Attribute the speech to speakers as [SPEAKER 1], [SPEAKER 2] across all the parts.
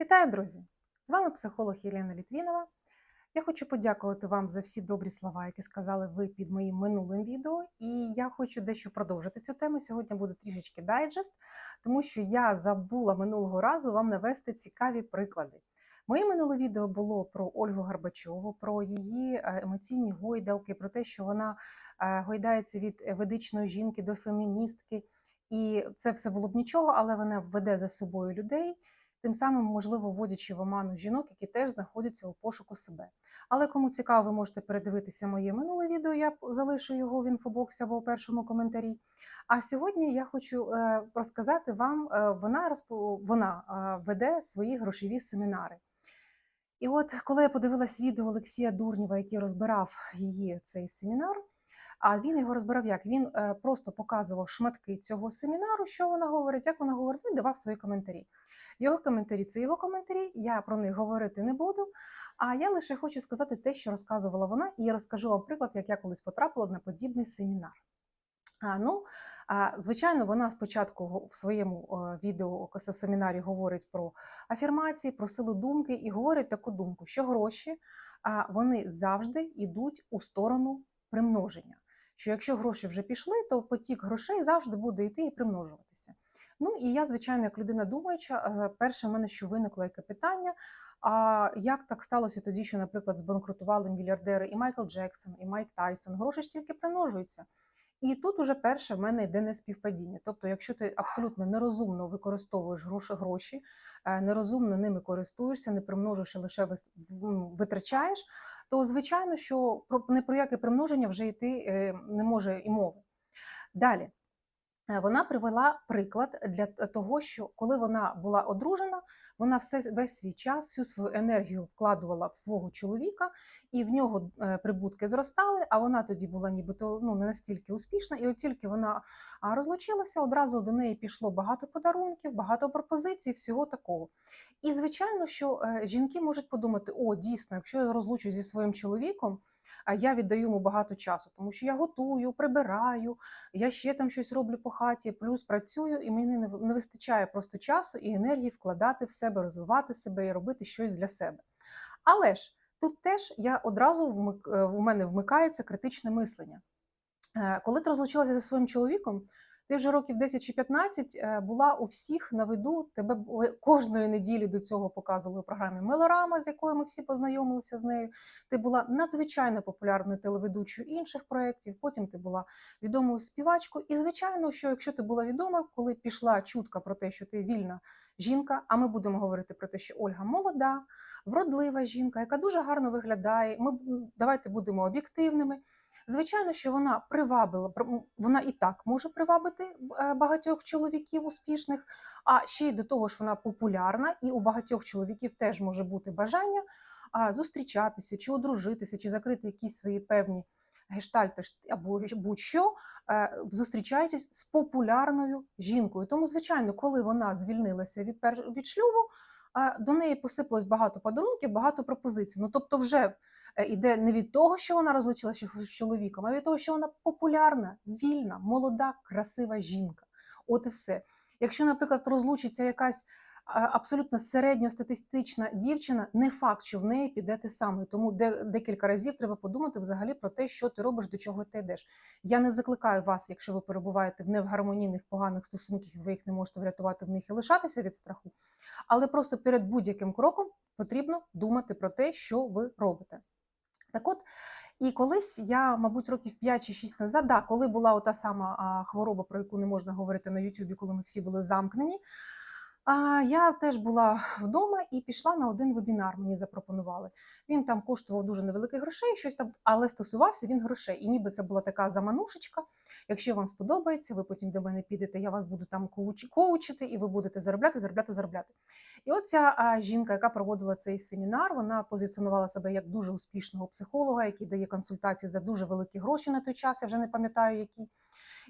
[SPEAKER 1] Вітаю, друзі! З вами психолог Єлена Літвінова. Я хочу подякувати вам за всі добрі слова, які сказали ви під моїм минулим відео. І я хочу дещо продовжити цю тему. Сьогодні буде трішечки дайджест, тому що я забула минулого разу вам навести цікаві приклади. Моє минуле відео було про Ольгу Гарбачову, про її е, емоційні гойдалки, про те, що вона е, гойдається від ведичної жінки до феміністки. І це все було б нічого, але вона веде за собою людей тим самим, можливо, вводячи в оману жінок, які теж знаходяться у пошуку себе. Але кому цікаво, ви можете передивитися моє минуле відео, я залишу його в інфобоксі або у першому коментарі. А сьогодні я хочу е, розказати вам, е, вона вона е, веде свої грошові семінари. І от коли я подивилась відео Олексія Дурнєва, який розбирав її цей семінар, а він його розбирав як? Він просто показував шматки цього семінару, що вона говорить, як вона говорить, і давав свої коментарі. Його коментарі це його коментарі, я про них говорити не буду. А я лише хочу сказати те, що розказувала вона, і я розкажу вам приклад, як я колись потрапила на подібний семінар. А, ну, а, Звичайно, вона спочатку в своєму відео семінарі говорить про афірмації, про силу думки і говорить таку думку, що гроші а, вони завжди йдуть у сторону примноження. Що якщо гроші вже пішли, то потік грошей завжди буде йти і примножуватися. Ну і я, звичайно, як людина думаюча, е, перше в мене що виникло яке питання. А як так сталося тоді, що, наприклад, збанкрутували мільярдери і Майкл Джексон, і Майк Тайсон, гроші ж тільки примножуються. І тут уже перше в мене йде неспівпадіння. Тобто, якщо ти абсолютно нерозумно використовуєш гроші, гроші е, нерозумно ними користуєшся, не примножуєш, а лише витрачаєш, то звичайно, що про не про яке примноження вже йти е, не може і мови. Далі. Е, вона привела приклад для того, що коли вона була одружена, вона все весь свій час, всю свою енергію вкладувала в свого чоловіка, і в нього е, прибутки зростали. А вона тоді була нібито ну не настільки успішна. І от тільки вона розлучилася, одразу до неї пішло багато подарунків, багато пропозицій, всього такого. І звичайно, що е, жінки можуть подумати: о, дійсно, якщо я розлучусь зі своїм чоловіком я віддаю йому багато часу, тому що я готую, прибираю, я ще там щось роблю по хаті, плюс працюю, і мені не вистачає просто часу і енергії вкладати в себе, розвивати себе і робити щось для себе. Але ж тут теж я одразу вмик... у мене вмикається критичне мислення. Е, коли ти розлучилася зі своїм чоловіком, ти вже років 10 чи 15 е, була у всіх на виду. Тебе кожної неділі до цього показували у програмі Мелорама, з якою ми всі познайомилися з нею. Ти була надзвичайно популярною телеведучою інших проєктів. Потім ти була відомою співачкою. І, звичайно, що якщо ти була відома, коли пішла чутка про те, що ти вільна жінка, а ми будемо говорити про те, що Ольга молода, вродлива жінка, яка дуже гарно виглядає. Ми давайте будемо об'єктивними. Звичайно, що вона привабила, вона і так може привабити е, багатьох чоловіків успішних, а ще й до того ж вона популярна, і у багатьох чоловіків теж може бути бажання зустрічатися, чи одружитися, чи закрити якісь свої певні гештальти або будь-що, е, зустрічаючись з популярною жінкою. Тому, звичайно, коли вона звільнилася від від шлюбу, до неї посипалось багато подарунків, багато пропозицій. Ну тобто, вже е, не від того, що вона розлучилася з чоловіком, а від того, що вона популярна, вільна, молода, красива жінка. От і все. Якщо, наприклад, розлучиться якась абсолютно середньостатистична дівчина, не факт, що в неї піде те саме. Тому декілька разів треба подумати взагалі про те, що ти робиш, до чого ти йдеш. Я не закликаю вас, якщо ви перебуваєте в невгармонійних поганих стосунках, ви їх не можете врятувати в них і лишатися від страху. Але просто перед будь-яким кроком потрібно думати про те, що ви робите. Так от, і колись я, мабуть, років 5 чи 6 назад, да, коли була ота сама хвороба, про яку не можна говорити на Ютубі, коли ми всі були замкнені. Я теж була вдома і пішла на один вебінар. Мені запропонували. Він там коштував дуже невеликих грошей, щось там, але стосувався він грошей. І ніби це була така заманушечка. Якщо вам сподобається, ви потім до мене підете, я вас буду там коучити, і ви будете заробляти, заробляти, заробляти. І от ця жінка, яка проводила цей семінар, вона позиціонувала себе як дуже успішного психолога, який дає консультації за дуже великі гроші на той час. Я вже не пам'ятаю, які.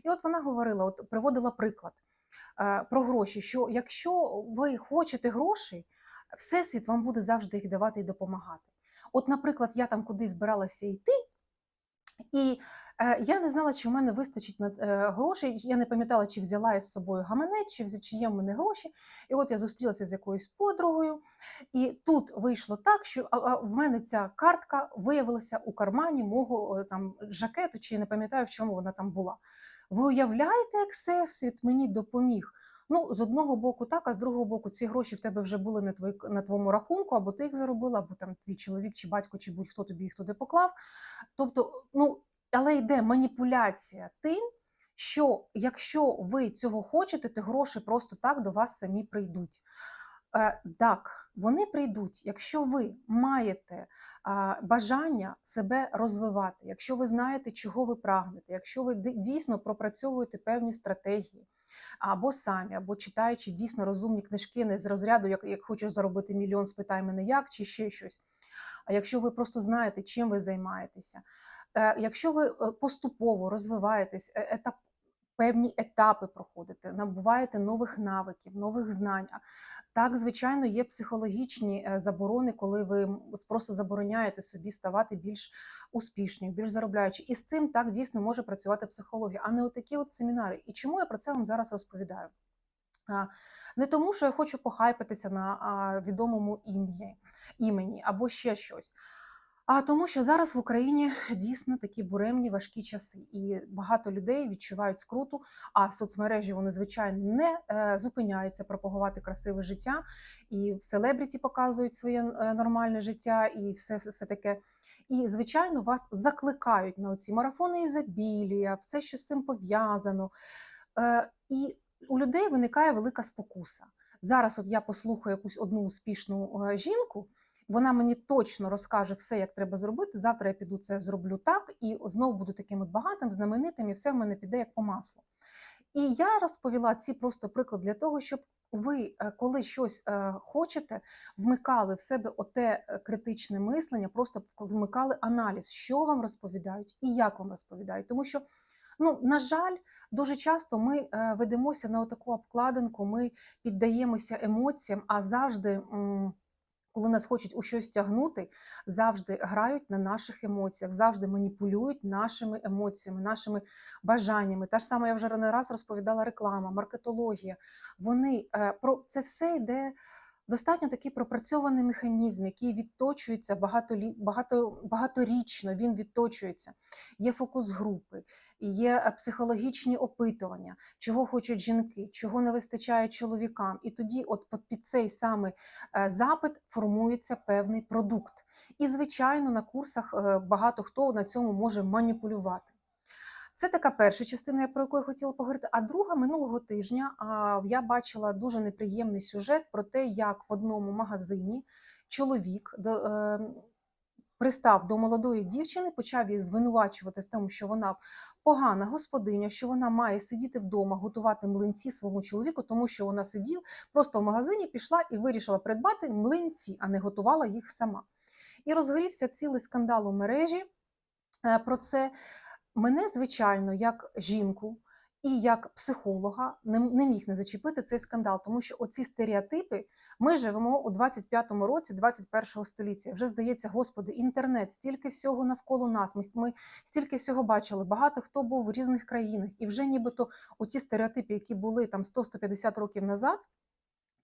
[SPEAKER 1] І от вона говорила, от приводила приклад. Е, про гроші, що якщо ви хочете грошей, всесвіт вам буде завжди їх давати і допомагати. От, наприклад, я там кудись збиралася йти, і Я не знала, чи в мене вистачить на е, грошей. Я не пам'ятала, чи взяла я з собою гаманець, чи, чи є в мене гроші. І от я зустрілася з якоюсь подругою, і тут вийшло так, що в мене ця картка виявилася у кармані мого е, там жакету, чи я не пам'ятаю, в чому вона там була. Ви уявляєте, як Всесвіт мені допоміг? Ну, з одного боку, так, а з другого боку, ці гроші в тебе вже були на твої, на твоєму рахунку, або ти їх заробила, або там твій чоловік, чи батько, чи будь-хто тобі їх туди поклав. Тобто, ну, але йде маніпуляція тим, що якщо ви цього хочете, то гроші просто так до вас самі прийдуть. Е, Так, вони прийдуть, якщо ви маєте бажання себе розвивати, якщо ви знаєте, чого ви прагнете, якщо ви дійсно пропрацьовуєте певні стратегії, або самі, або читаючи дійсно розумні книжки, не з розряду, як, як хочеш заробити мільйон, спитай мене як, чи ще щось. А якщо ви просто знаєте, чим ви займаєтеся, якщо ви е, поступово розвиваєтесь, е, етап, певні етапи проходите, набуваєте нових навиків, нових знань. Так, звичайно, є психологічні е, заборони, коли ви просто забороняєте собі ставати більш успішною, більш заробляючи. І з цим так дійсно може працювати психологія, а не отакі от семінари. І чому я про це вам зараз розповідаю? Не тому, що я хочу похайпитися на відомому ім'ї, імені або ще щось. А тому, що зараз в Україні дійсно такі буремні важкі часи, і багато людей відчувають скруту. А соцмережі вони звичайно не е, зупиняються пропагувати красиве життя, і в селебріті показують своє е, нормальне життя, і все, все, все таке. І звичайно, вас закликають на оці марафони ізобілія, все, що з цим пов'язано. Е, і у людей виникає велика спокуса. Зараз, от я послухаю якусь одну успішну жінку. Вона мені точно розкаже все, як треба зробити. Завтра я піду це зроблю так, і знову буду таким от багатим, знаменитим, і все в мене піде як по маслу. І я розповіла ці просто приклад для того, щоб ви, е, коли щось е, хочете, вмикали в себе оте е, критичне мислення, просто вмикали аналіз, що вам розповідають і як вам розповідають. Тому що, ну, на жаль, дуже часто ми ведемося на таку обкладинку, ми піддаємося емоціям, а завжди. Коли нас хочуть у щось тягнути, завжди грають на наших емоціях, завжди маніпулюють нашими емоціями, нашими бажаннями. Та ж сама я вже не раз розповідала реклама, маркетологія. Вони е, про це все йде достатньо такий пропрацьований механізм, який відточується багато, багато, багаторічно. Він відточується. Є фокус групи, є е, психологічні опитування, чого хочуть жінки, чого не вистачає чоловікам. І тоді, от під цей самий е, запит формується певний продукт. І, звичайно, на курсах е, багато хто на цьому може маніпулювати. Це така перша частина, про яку я хотіла поговорити. А друга минулого тижня я бачила дуже неприємний сюжет про те, як в одному магазині чоловік е, пристав до молодої дівчини, почав її звинувачувати в тому, що вона погана господиня, що вона має сидіти вдома, готувати млинці своєму чоловіку, тому що вона сиділа просто в магазині, пішла і вирішила придбати млинці, а не готувала їх сама. І розгорівся цілий скандал у мережі е, про це. Мене, звичайно, як жінку і як психолога не міг не зачепити цей скандал, тому що оці стереотипи ми живемо у 25-му році 21-го століття. Вже здається, господи, інтернет, стільки всього навколо нас. Ми, стільки всього бачили. Багато хто був в різних країнах, і вже нібито оті стереотипи, які були там 100-150 років назад.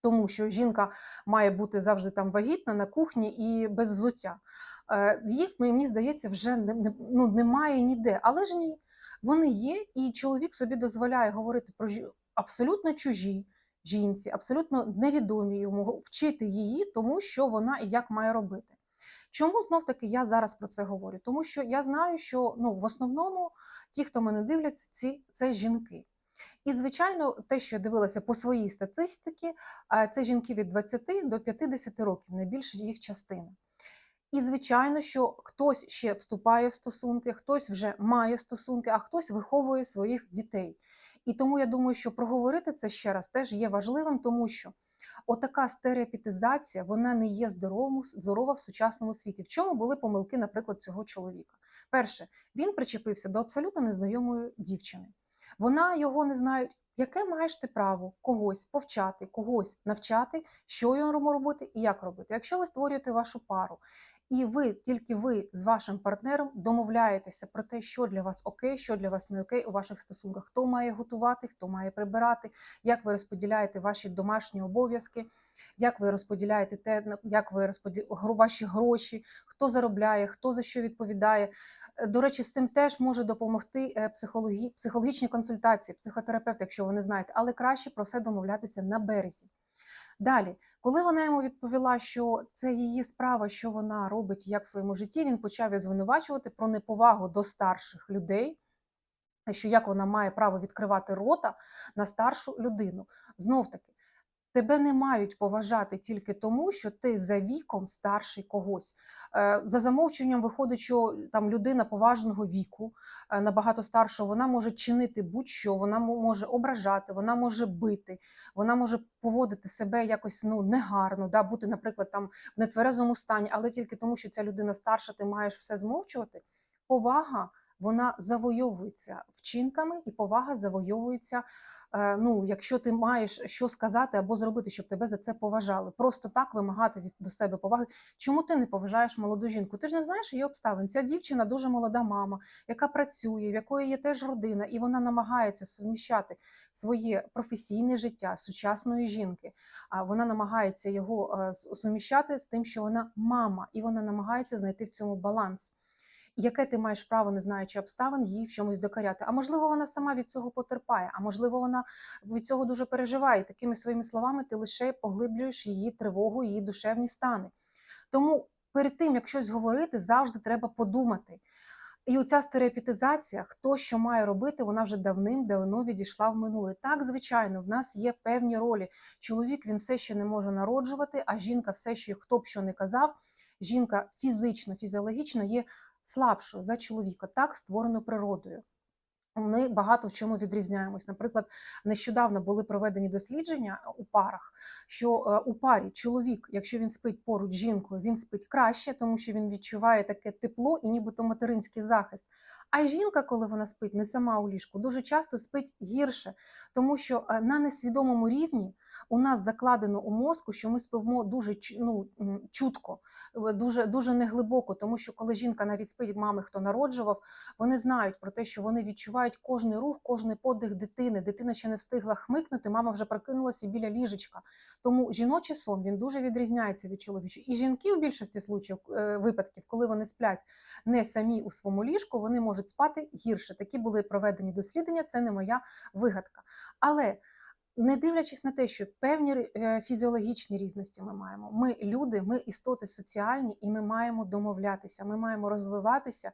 [SPEAKER 1] Тому що жінка має бути завжди там вагітна на кухні і без взуття. Е, їх, мені здається, вже ну, немає ніде. Але ж ні, вони є, і чоловік собі дозволяє говорити про абсолютно чужі жінці, абсолютно невідомі йому, вчити її, тому що вона і як має робити. Чому знов таки я зараз про це говорю? Тому що я знаю, що ну, в основному ті, хто мене дивляться, ці це жінки. І, звичайно, те, що я дивилася по своїй статистиці, це жінки від 20 до 50 років, найбільша їх частина. І, звичайно, що хтось ще вступає в стосунки, хтось вже має стосунки, а хтось виховує своїх дітей. І тому я думаю, що проговорити це ще раз теж є важливим, тому що отака стереопітизація вона не є здоровому, здорова в сучасному світі. В чому були помилки, наприклад, цього чоловіка? Перше, він причепився до абсолютно незнайомої дівчини. Вона його не знає, яке маєш ти право когось повчати, когось навчати, що йому робити і як робити. Якщо ви створюєте вашу пару, І ви тільки ви з вашим партнером домовляєтеся про те, що для вас окей, що для вас не окей у ваших стосунках. Хто має готувати, хто має прибирати, як ви розподіляєте ваші домашні обов'язки, як ви розподіляєте те, як ви розподіляєте ваші гроші, хто заробляє, хто за що відповідає. Е, До речі, з цим теж може допомогти е, психологі, психологічні консультації, психотерапевт, якщо ви не знаєте, але краще про все домовлятися на березі. Далі, коли вона йому відповіла, що це її справа, що вона робить як в своєму житті, він почав її звинувачувати про неповагу до старших людей, що як вона має право відкривати рота на старшу людину. Знов таки, тебе не мають поважати тільки тому, що ти за віком старший когось. Е, За замовченням виходить, що там людина поважного віку, е, набагато старшого, вона може чинити будь-що, вона може ображати, вона може бити, вона може поводити себе якось ну негарно, да, бути, наприклад, там в нетверезому стані, але тільки тому, що ця людина старша, ти маєш все змовчувати. Повага вона завойовується вчинками, і повага завойовується. Е, Ну, якщо ти маєш що сказати або зробити, щоб тебе за це поважали, просто так вимагати від до себе поваги. Чому ти не поважаєш молоду жінку? Ти ж не знаєш її обставин. Ця дівчина дуже молода мама, яка працює, в якої є теж родина, і вона намагається суміщати своє професійне життя сучасної жінки. А вона намагається його е, суміщати з тим, що вона мама, і вона намагається знайти в цьому баланс. Яке ти маєш право, не знаючи обставин, їй в чомусь докоряти? А можливо, вона сама від цього потерпає, а можливо, вона від цього дуже переживає. Такими своїми словами ти лише поглиблюєш її тривогу, її душевні стани. Тому перед тим, як щось говорити, завжди треба подумати. І оця стереопітизація, хто що має робити, вона вже давним-давно відійшла в минуле. Так, звичайно, в нас є певні ролі. Чоловік він все ще не може народжувати, а жінка все ще хто б що не казав. Жінка фізично, фізіологічно є слабшою за чоловіка, так створено природою. Ми багато в чому відрізняємось. Наприклад, нещодавно були проведені дослідження у парах, що е, у парі чоловік, якщо він спить поруч з жінкою, він спить краще, тому що він відчуває таке тепло і нібито материнський захист. А жінка, коли вона спить не сама у ліжку, дуже часто спить гірше, тому що е, на несвідомому рівні у нас закладено у мозку, що ми спимо дуже ну, чутко, е, дуже, дуже неглибоко, тому що коли жінка навіть спить мами, хто народжував, вони знають про те, що вони відчувають кожний рух, кожний подих дитини. Дитина ще не встигла хмикнути, мама вже прокинулася біля ліжечка. Тому жіночий сон він дуже відрізняється від чоловічого. І жінки в більшості случаїв, е, випадків, коли вони сплять не самі у своєму ліжку, вони можуть спати гірше. Такі були проведені дослідження, це не моя вигадка. Але не дивлячись на те, що певні е, фізіологічні різності ми маємо. Ми люди, ми істоти соціальні, і ми маємо домовлятися, ми маємо розвиватися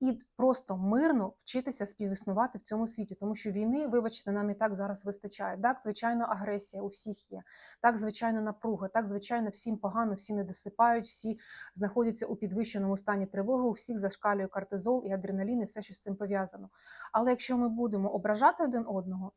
[SPEAKER 1] і просто мирно вчитися співіснувати в цьому світі, тому що війни, вибачте, нам і так зараз вистачає. Так, звичайно, агресія у всіх є. Так, звичайно, напруга. Так, звичайно, всім погано, всі не досипають, всі знаходяться у підвищеному стані тривоги. У всіх зашкалює кортизол і адреналін, і все, що з цим пов'язано. Але якщо ми будемо ображати один одного.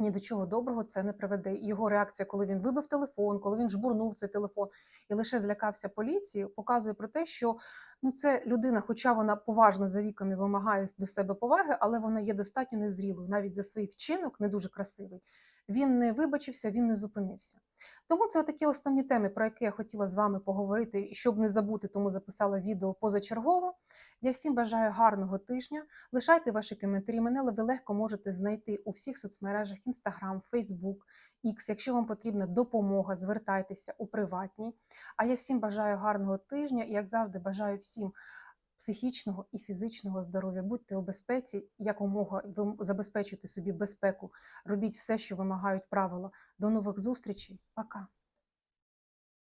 [SPEAKER 1] Ні до чого доброго це не приведе. Його реакція, коли він вибив телефон, коли він жбурнув цей телефон і лише злякався поліції, показує про те, що ну це людина, хоча вона поважна за віком і вимагає до себе поваги, але вона є достатньо незрілою, навіть за свій вчинок, не дуже красивий. Він не вибачився, він не зупинився. Тому це такі основні теми, про які я хотіла з вами поговорити, і щоб не забути, тому записала відео позачергово. Я всім бажаю гарного тижня. Лишайте ваші коментарі. Мене ви легко можете знайти у всіх соцмережах: Instagram, Facebook, X. Якщо вам потрібна допомога, звертайтеся у приватній. А я всім бажаю гарного тижня і, як завжди, бажаю всім психічного і фізичного здоров'я. Будьте у безпеці, якомога ви забезпечуйте собі безпеку. Робіть все, що вимагають правила. До нових зустрічей. Пока.